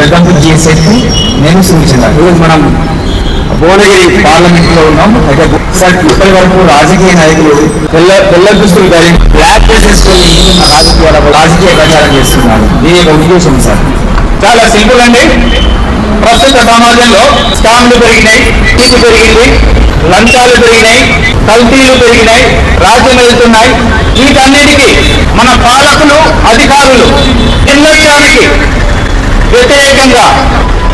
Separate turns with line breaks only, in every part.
Welcome to నేను సూచించిన ఈరోజు మనం భువనగిరి పార్లమెంట్లో ఉన్నాం. అయితే సార్ ఇప్పటి వరకు రాజకీయ నాయకులు పిల్ల తెల్ల దుస్తులు కానీ బ్లాక్ డ్రెస్ రాజకీయ రాజకీయాల రాజకీయ ప్రచారం చేస్తున్నారు. దీని యొక్క ఉద్దేశం సార్?
చాలా సింపుల్ అండి. ప్రస్తుత సమాజంలో స్కామ్లు పెరిగినాయి టీలు పెరిగింది లంచాలు పెరిగినాయి కల్తీలు పెరిగినాయి రాజ్యం వెళ్తున్నాయి. వీటన్నిటికీ మన పాలకులు అధికారులు నిర్లక్ష్యానికి వ్యతిరేకంగా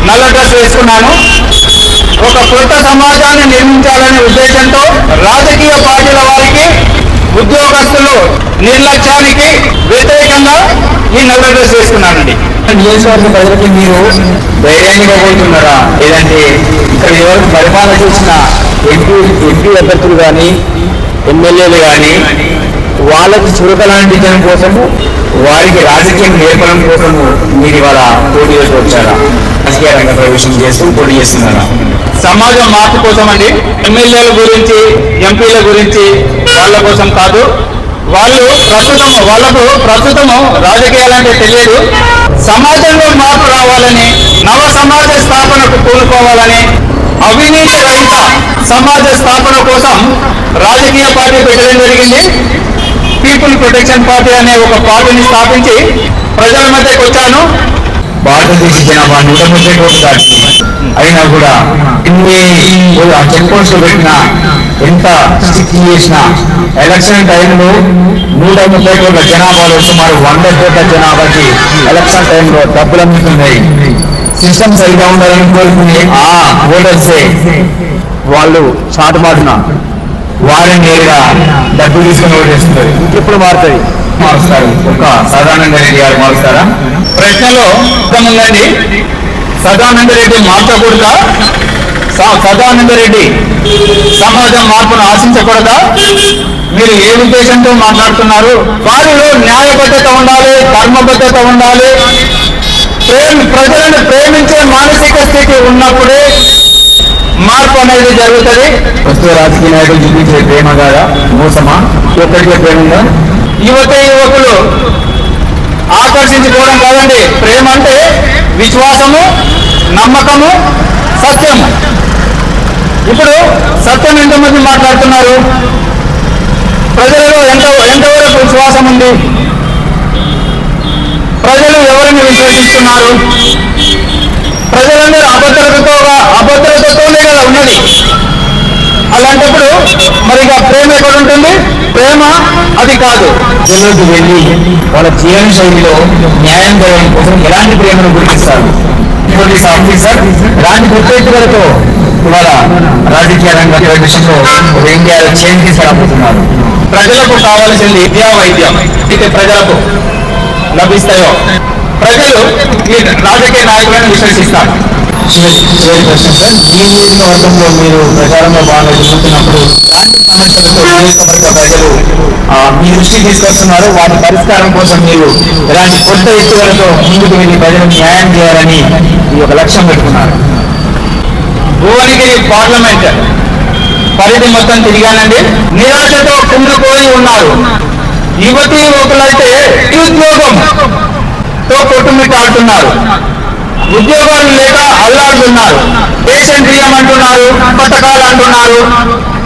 నల్ల డ్రెస్ వేసుకున్నాను. ఒక కొత్త సమాజాన్ని నిర్మించాలనే ఉద్దేశంతో రాజకీయ పార్టీల వారికి ఉద్యోగస్తులు నిర్లక్ష్యానికి వ్యతిరేకంగా ఈ నల్ల డ్రెస్ వేసుకున్నానండి.
నియోజకవర్గ ప్రజలకి మీరు ధైర్యాన్ని ఇవ్వబోతున్నారా లేదంటే ఇక్కడ ఎవరికి పరిపాలన చేసిన ఎంపీ ఎంపీ అభ్యర్థులు కానీ ఎమ్మెల్యేలు కానీ వాళ్ళకి చురకలాంటించడం కోసము వారికి రాజకీయం నేర్పడం కోసము మీరు ఇవాళ పోటీ చేసి వచ్చారా? రాజకీయ రంగ ప్రవేశం చేస్తూ పోటీ చేస్తున్నారా?
సమాజం మార్పు కోసం అండి ఎమ్మెల్యేల గురించి ఎంపీల గురించి వాళ్ళ కోసం కాదు. వాళ్ళు ప్రస్తుతం వాళ్ళకు ప్రస్తుతము రాజకీయాలంటే తెలియదు. సమాజంలో మార్పు రావాలని నవ సమాజ స్థాపనకు కూలుకోవాలని అవినీతి రహిత సమాజ స్థాపన కోసం రాజకీయ పార్టీ పెట్టడం జరిగింది. పీపుల్ ప్రొటెక్షన్ పార్టీ అనే ఒక పార్టీని స్థాపించి ప్రజల మధ్యకి వచ్చాను.
భారతదేశ జనాభా నూట ముప్పై కోట్లు దాటి అయినా కూడా ఇన్ని చెక్ పోస్ట్ పెట్టినా ఎంత స్టిక్ చేసినా ఎలక్షన్ టైంలో నూట ముప్పై కోట్ల జనాభాలో సుమారు వంద కోట్ల జనాభాకి ఎలక్షన్ టైంలో డబ్బులు అందుతున్నాయి. సిస్టమ్ సరిగా ఉండాలని కోరుకునే ఆ ఓటర్సే వాళ్ళు చాటుబాటున వారిని నేరుగా డబ్బులు తీసుకుని ఓటేస్తున్నారు ఇంకెప్పుడు మారుతుంది మారుస్తారు. ఒక సాధారణంగా రెడ్డి గారు మారుస్తారా?
ప్రశ్నలో ఉందండి సదానంద రెడ్డి మార్చకూడదా? సదానంద రెడ్డి సమాజం మార్పును ఆశించకూడదా? మీరు ఏ ఉద్దేశంతో మాట్లాడుతున్నారు? వారిలో న్యాయబద్ధత ఉండాలి ధర్మబద్ధత ఉండాలి. ప్రేమ ప్రజలను ప్రేమించే మానసిక స్థితి ఉన్నప్పుడే అనేది జరుగుతుంది?
ప్రస్తుత రాజకీయ నాయకులు చూపించే ప్రేమ కాదా మోసమా? ఒక్కడికే ప్రేమ ఉందా?
యువత యువకులు ఆకర్షించుకోవడం కాదండి. ప్రేమ అంటే విశ్వాసము నమ్మకము సత్యము. ఇప్పుడు సత్యం ఎంతమంది మాట్లాడుతున్నారు? ప్రజలలో ఎంత ఎంతవరకు విశ్వాసం ఉంది? ప్రజలు ఎవరిని విశ్వసిస్తున్నారు? ప్రజలందరూ అభద్రతతో అభద్రతతోనే కదా ఉన్నది. అలాంటప్పుడు మరి ఇక ప్రేమ ఎక్కడ ఉంటుంది ప్రేమ అది కాదు.
ప్రజల్లోకి వెళ్ళి వాళ్ళ జీవన శైలిలో న్యాయం జరగడం కోసం ఎలాంటి ప్రేమను గుర్తిస్తారు? పోలీస్ ఆఫీసర్ ఎలాంటి గుర్తెత్తులతో ఇవాళ రాజకీయ రంగ విషయంలో ఇండియాలో చేంజ్ తీసుకురాబోతున్నారు.
ప్రజలకు కావాల్సింది విద్యా వైద్యం. అయితే ప్రజలకు లభిస్తాయో? ప్రజలు ఈ రాజకీయ నాయకులను
ఈ నియోజకవర్గంలో మీరు ప్రచారంలో బాగా నియోజకవర్గ ప్రజలు మీ దృష్టికి తీసుకొస్తున్నారు. వాటి పరిష్కారం కోసం మీరు ఎలాంటి కొత్త ఎత్తుగలతో ముందుకు వెళ్ళి ప్రజలకు న్యాయం చేయాలని ఈ ఒక లక్ష్యం పెట్టుకున్నారు.
భువనగిరి పార్లమెంట్ పరిధి మొత్తం తిరిగానండి. నిరాశతో కుంగిపోయి ఉన్నారు. యువతి యువకులైతే నిరుద్యోగం తో కొట్టుమిట్టాడుతున్నారు ఉద్యోగాలు లేక అల్లాడుతున్నారు. పేషెంట్ ఇయ్యమంటున్నారు పథకాలు అంటున్నారు.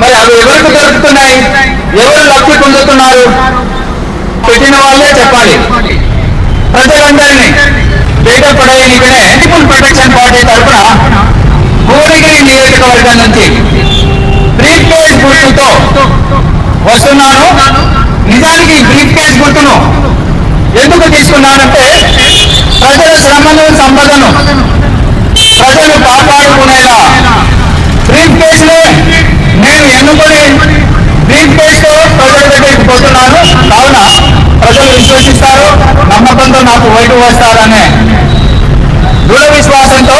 మరి అవి ఎవరికి దొరుకుతున్నాయి? ఎవరు లబ్ధి పొందుతున్నారు? పెట్టిన వాళ్ళే చెప్పాలి. ప్రజలందరినీ పేట పడేయనికనే ఎన్నికల్ ప్రొటెక్షన్ పార్టీ తరఫున భువనగిరి నియోజకవర్గం నుంచి బ్రీఫ్ కేస్ గుర్తుతో వస్తున్నాను. నిజానికి బ్రీఫ్ కేస్ గుర్తును ఎందుకు తీసుకున్నానంటే ప్రజల శ్రమను సంపదను ప్రజలు కాపాడుకునేలా. బ్రీఫ్ కేసులో నేను ఎన్నుకొని బ్రీఫ్ కేసుతో ప్రజల దగ్గరికి పోతున్నాను. కావున ప్రజలు విశ్వసిస్తారు. నమ్మకంతో నాకు ఓటు వేస్తారనే దృఢ విశ్వాసంతో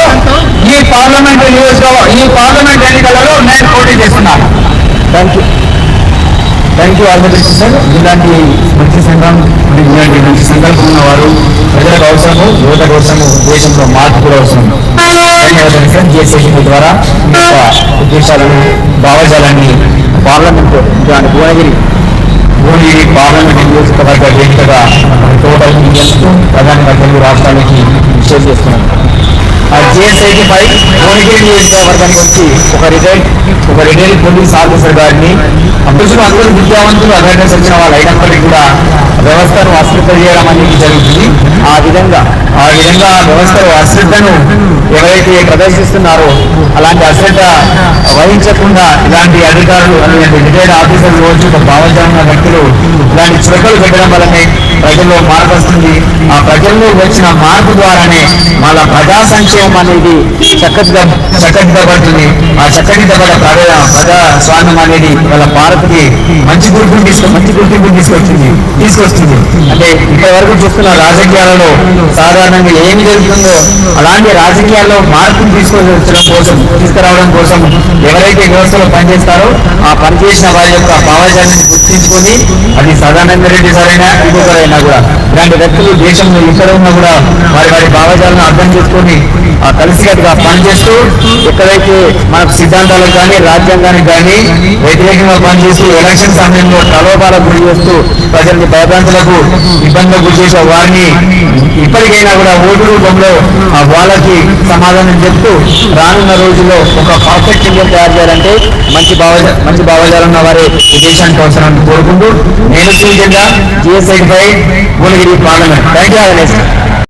ఈ పార్లమెంట్ నియోజకవర్గ ఈ పార్లమెంట్ ఎన్నికలలో నేను పోటీ చేస్తున్నాను.
Thank you thank you all the best sir ఇలాంటి మంచి సంఘం సంకల్పం ఉన్నవారు ప్రజలకు అవసరము యువత కోసము దేశంలో మార్పు కూడా అవసరం. ద్వారా ఉద్దేశాలను భావజాలాన్ని పార్లమెంట్ దాని భువనగిరి భువనగిరి పార్లమెంట్ నియోజకవర్గ వేదికగా టోటల్ ఇండియన్స్ ప్రధానంగా తెలుగు రాష్ట్రాలకి షేర్ చేస్తున్నాం. జిఎస్ఐటి పై భువనగిరి నియోజకవర్గానికి వచ్చి ఒక రిటైర్డ్ ఒక రిటైర్డ్ పోలీస్ ఆఫీసర్ గారిని అప్పుడు అందరూ విద్యావంతులు అవేర్నెస్ వచ్చిన వాళ్ళు అయినప్పటికీ కూడా వ్యవస్థను అశ్రద్ధ చేయడం అనేది జరుగుతుంది. ఆ విధంగా ఆ విధంగా వ్యవస్థలు అశ్రద్ధను ఎవరైతే ప్రదర్శిస్తున్నారో అలాంటి అశ్రద్ధ వహించకుండా ఇలాంటి అధికారులు అలాంటి రిటైర్డ్ ఆఫీసర్లు రోజు ఒక వ్యక్తులు ఇలాంటి చురకలు పెట్టడం వల్లనే ప్రజల్లో మార్పు వస్తుంది. ఆ ప్రజల్లో వచ్చిన మార్పు ద్వారానే మళ్ళా ప్రజా సంక్షేమం అనేది చక్కగా చక్కటిదబడుతుంది ఆ చక్కటిదబడ ప్రజా ప్రజాస్వామ్యం అనేది వాళ్ళ భారత్కి మంచి గుర్తింపు తీసుకు మంచి గుర్తింపు తీసుకొచ్చింది తీసుకొస్తుంది. అంటే ఇప్పటి వరకు చూస్తున్న రాజకీయాలలో సాధారణంగా ఏమి జరుగుతుందో అలాంటి రాజకీయాల్లో మార్పును తీసుకొచ్చడం కోసం తీసుకురావడం కోసం ఎవరైతే వ్యవస్థలో పనిచేస్తారో ఆ పనిచేసిన వారి యొక్క భావజాన్ని గుర్తించుకొని అది సదానంద రెడ్డి సరైన ఇంకొకరైనా కూడా ఇలాంటి వ్యక్తులు దేశంలో ఎక్కడ ఉన్నా కూడా వారి వారి భావజాలను అర్థం చేసుకొని ఆ కలిసికట్టుగా పనిచేస్తూ ఎక్కడైతే మనకు సిద్ధాంతాలకు కానీ రాజ్యాంగానికి కానీ వ్యతిరేకంగా పనిచేస్తూ ఎలక్షన్ సమయంలో ప్రలోభాలకు గురి చేస్తూ ప్రజల్ని భయభ్రాంతులకు ఇబ్బందులకు గురి చేసే వారిని ఇప్పటికైనా కూడా ఓటు రూపంలో ఆ వాళ్ళకి సమాధానం చెప్తూ రానున్న రోజుల్లో ఒక పర్ఫెక్ట్ ఇండియా తయారు చేయాలంటే మంచి భావజ మంచి భావజాలు ఉన్న వారే విదేశానికి దేశానికి అవసరం కోరుకుంటూ నేను సూచనగా జిఎస్ఐ పై భువనగిరి పార్లమెంట్ థ్యాంక్ యూ